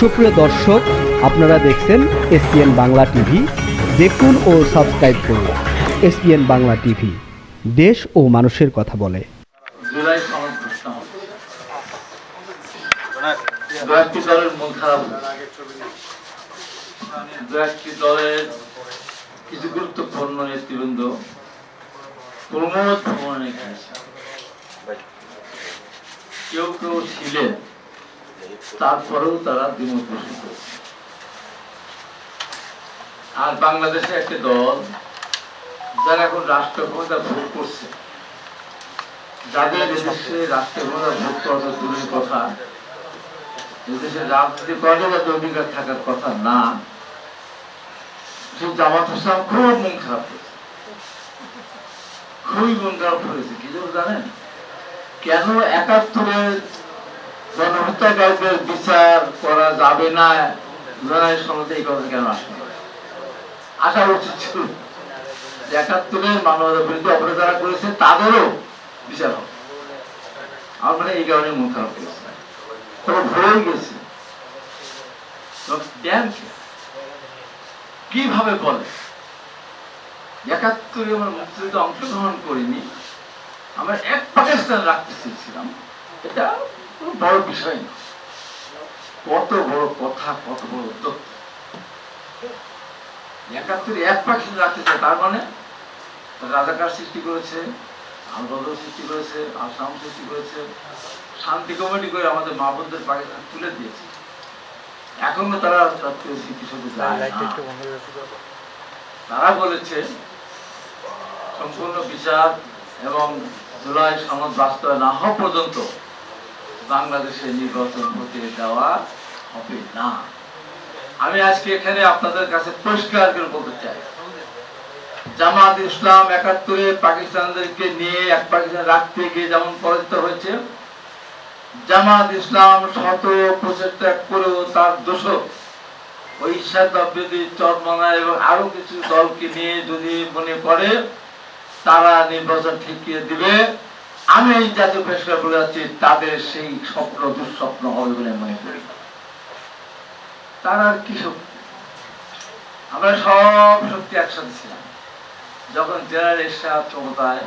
সুপ্রিয় দর্শক, আপনারা দেখছেন এসপিএন বাংলা টিভি। দেখুন ও সাবস্ক্রাইব করুন এসপিএন বাংলা টিভি। দেশ ও মানুষের কথা বলে। কিছু গুরুত্বপূর্ণ নেতৃবৃন্দ কেউ কেউ ছিলেন। তারপরেও তারা দ্বিমত আর বাংলাদেশে একটি দল যারা এখন রাষ্ট্র ক্ষমতা ভোগ করছে, যাদের এদেশে রাষ্ট্রীয় ক্ষমতা ভোগ দূরের কথা এদেশে রাজনীতি করার থাকার কথা না খুব মন খারাপ খুবই মন খারাপ করেছে, কি জানেন? কেন একাত্তরের গণহত্যাকারীদের বিচার করা যাবে না জুলাই সনদে এই কথা কেন আসে আসা উচিত ছিল একাত্তরের মানবতার বিরুদ্ধে অপরাধ যারা করেছে, তাদেরও বিচার হবে। আমার এই কারণে মন খারাপ করেছে তবে ভুলেই গেছে? কীভাবে বলে? একাত্তরে আমার মুক্তিযুদ্ধে অংশগ্রহণ করিনি, আমরা এক পাকিস্তান রাখতে চেয়েছিলাম। এটা বড় বিষয় না কত বড় কথা কত বড় তথ্য একাত্তরে এক পাকিস্তান রাখতে চায় তার মানে রাজাকার সৃষ্টি করেছে আন্দোলন সৃষ্টি করেছে আসাম সৃষ্টি করেছে শান্তি কমিটি করে আমাদের মা বোনদের পাকিস্তান তুলে দিয়েছে। এখনও তারা তারা বলেছে সম্পূর্ণ বিচার এবং জুলাই সনদ বাস্তবায়ন না হওয়া পর্যন্ত বাংলাদেশে নির্বাচন হতে দেওয়া হবে না। আমি আজকে এখানে আপনাদের কাছে পরিষ্কার করে বলতে চাই। জামাত ইসলাম একাত্তরে পাকিস্তানদেরকে নিয়ে এক পাকিস্তান রাখতে গিয়ে যেমন পরাজিত হয়েছে, জামাত ইসলাম শত প্রচেষ্টা করেও তার দোষক ওই চরমনা এবং আরও কিছু দলকে নিয়ে যদি মনে করে, তারা নির্বাচন ঠিকিয়ে দিবে। আমি এই জাতীয় পরিষ্কার বলে যাচ্ছি, তাদের সেই স্বপ্ন, দুঃস্বপ্ন হবে বলে মনে করি। তার আর কি শক্তি আমরা সব শক্তি একসাথে ছিলাম। যখন জেনারেল এরশাদ ক্ষমতায়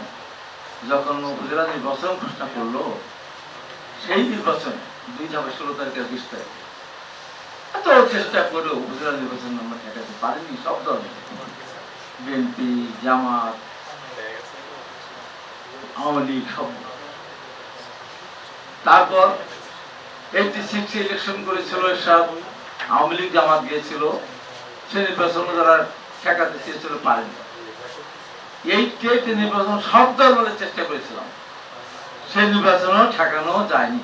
যখন উপজেলা নির্বাচন ঘোষণা করল, সেই নির্বাচন, দুই ধাপে ষোলো তারিখের বিশ তারিখ। এত চেষ্টা করেও উপজেলা নির্বাচন আমরা ঠেকাতে পারিনি, সব দল বিএনপি, জামাত তারপর এইটি সিক্স ইলেকশন করেছিল এরশাদ আওয়ামী লীগ জামাত গিয়েছিল, সে নির্বাচন যারা ঠেকাতে চেয়েছিল পারেনি। এই টেট নির্বাচন, সব দল চেষ্টা করেছিলাম। সেই নির্বাচনও ঠেকানো যায়নি।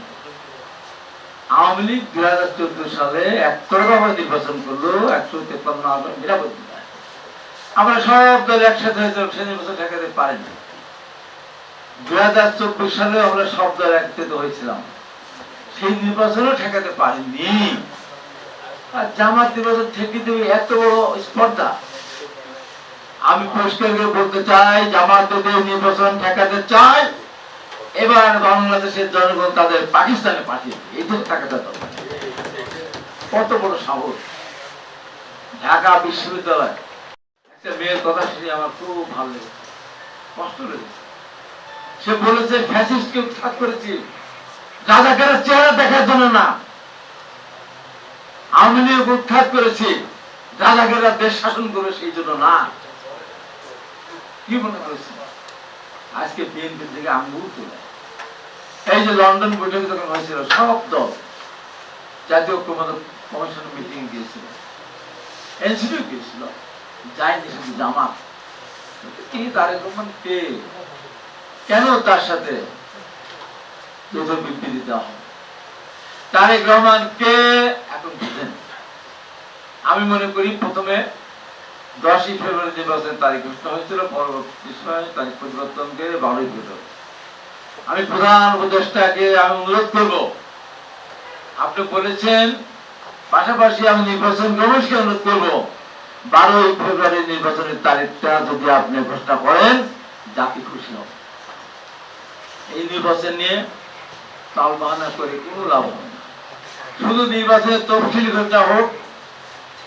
আওয়ামী লীগ দুই হাজার চোদ্দ সালে একতরফাভাবে নির্বাচন করল, একশো তেপান্ন আমরা সব দল একসাথে হয়েছিল সেই নির্বাচন ঠেকাতে পারিনি। সালে আমরা হয়েছিলাম। সেই নির্বাচনও ঠেকাতে পারিনি। আর জামাত নির্বাচন এত বড় স্পর্ধা। আমি করে বলতে চাই, জামাত নির্বাচন ঠেকাতে চায়, এবার বাংলাদেশের জনগণ তাদের পাকিস্তানে পাঠিয়ে দরকার। কত বড় সাহস। ঢাকা বিশ্ববিদ্যালয়। একটা মেয়ের কথা শুনে আমার খুব ভালো লেগেছে। কষ্ট লেগেছে। সে বলেছে ফ্যাসিস্টকে উৎখাত করেছি। রাজাকারের চেহারা দেখার জন্য না। আওয়ামী লীগ উৎখাত করেছি। রাজাকাররা দেশ শাসন করবে সেই জন্য না। কি মনে করেছে? আজকে বিএনপি থেকে আঙ্গুল তুলে। এই যে লন্ডন বৈঠকে যখন হয়েছিল, সব দল জাতীয় ঐক্যমত কমিশন মিটিং গিয়েছিল এনসিপি গিয়েছিল। যায়নি শুধু জামাত। কি তারেক রহমান কে? কেন তার সাথে যৌথ বিবৃতি দেওয়া হবে তারেক রহমান কে এখন বুঝেন? আমি মনে করি প্রথমে দশই ফেব্রুয়ারি নির্বাচন তারিখ ঘোষণা হয়েছিল, পরবর্তী সময় তারিখ পরিবর্তন করে বারোই ফেব্রুয়ারি। আমি প্রধান উপদেষ্টাকে আমি অনুরোধ করব, আপনি বলেছেন, পাশাপাশি আমি নির্বাচন কমিশনকে অনুরোধ করব, বারোই ফেব্রুয়ারি নির্বাচনের তারিখটা যদি আপনি ঘোষণা করেন, জাতি খুশি হবে। এই নির্বাচন নিয়ে তাল বাহানা করে কোনো লাভ হবে না শুধু নির্বাচনের তফসিল ঘোষণা হোক,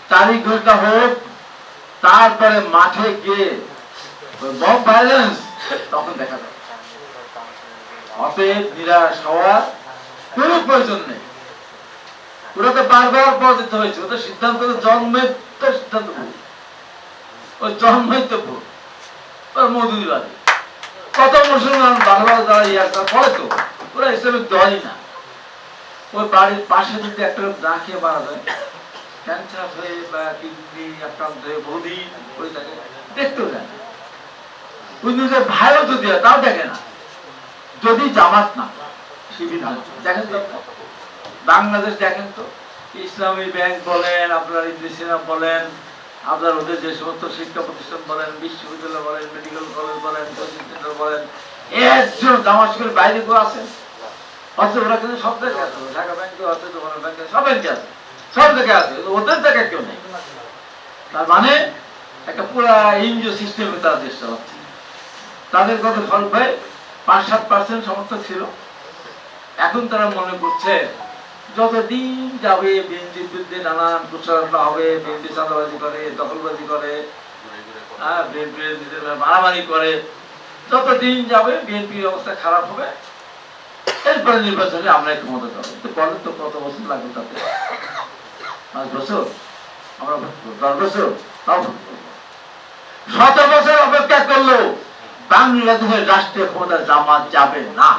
তারিখ ঘোষণা হোক, তারপরে মাঠে গিয়ে বম ভাইলেন্স তখন দেখা যাবে। অতএব নিরাশ হওয়ার কোনো প্রয়োজন নেই। ওরা তো বারবার পরাজিত হয়েছে। ওদের সিদ্ধান্ত জন্মের তো সিদ্ধান্ত ভুল ওই জন্মের তো ভুল। ওর মধুরাজি কত মুসলমান বাংলা যারা ইয়ারটা পড়ে তো, ওরা ইসলামিক দলই না। ওই বাড়ির পাশে যদি একটা না খেয়ে মারা যায় ক্যান্সার হয়ে বা কিডনি আক্রান্ত হয়ে বহুদিন পড়ে থাকে দেখতেও যায় না। ওই নিজের ভাইও যদি হয়, তাও দেখে না। যদি জামাত না, শিবির দেখেন তো বাংলাদেশ দেখেন তো, ইসলামী ব্যাংক বলেন, আপনার ইন্দ্রিসিনা বলেন আপনার ওদের যে সমস্ত শিক্ষা প্রতিষ্ঠান বলেন, বিশ্ববিদ্যালয় বলেন মেডিকেল কলেজ বলেন কোচিং সেন্টার বলেন জন্য দামাস্কের বাইরে কেউ আছেন? অথচ ওরা কিন্তু সব জায়গায় আছে। ঢাকা ব্যাংকে আছে, তোমার ব্যাংকে সব ব্যাংকে আছে। সব জায়গায় আছে ওদের জায়গায় কেউ নেই। তার মানে একটা পুরা এনজিও সিস্টেমে তারা দেশ চালাচ্ছে। তাদের কত ফল ভাই, পাঁচ সাত পার্সেন্ট সমর্থক ছিল। এখন তারা মনে করছে যতদিন যাবে বিএনপির বিরুদ্ধে নানান প্রচারণা হবে বিএনপি চাঁদাবাজি করে দখলবাজি করে মারামারি করে যতদিন যাবে বিএনপির অবস্থা খারাপ হবে এরপরে নির্বাচনে আমরা ক্ষমতা যাব তো বলেন তো কত বছর লাগবে তাতে পাঁচ বছর আমরা। দশ বছর শত বছর অপেক্ষা করলেও বাংলাদেশের রাষ্ট্রীয় ক্ষমতা জামাত যাবে না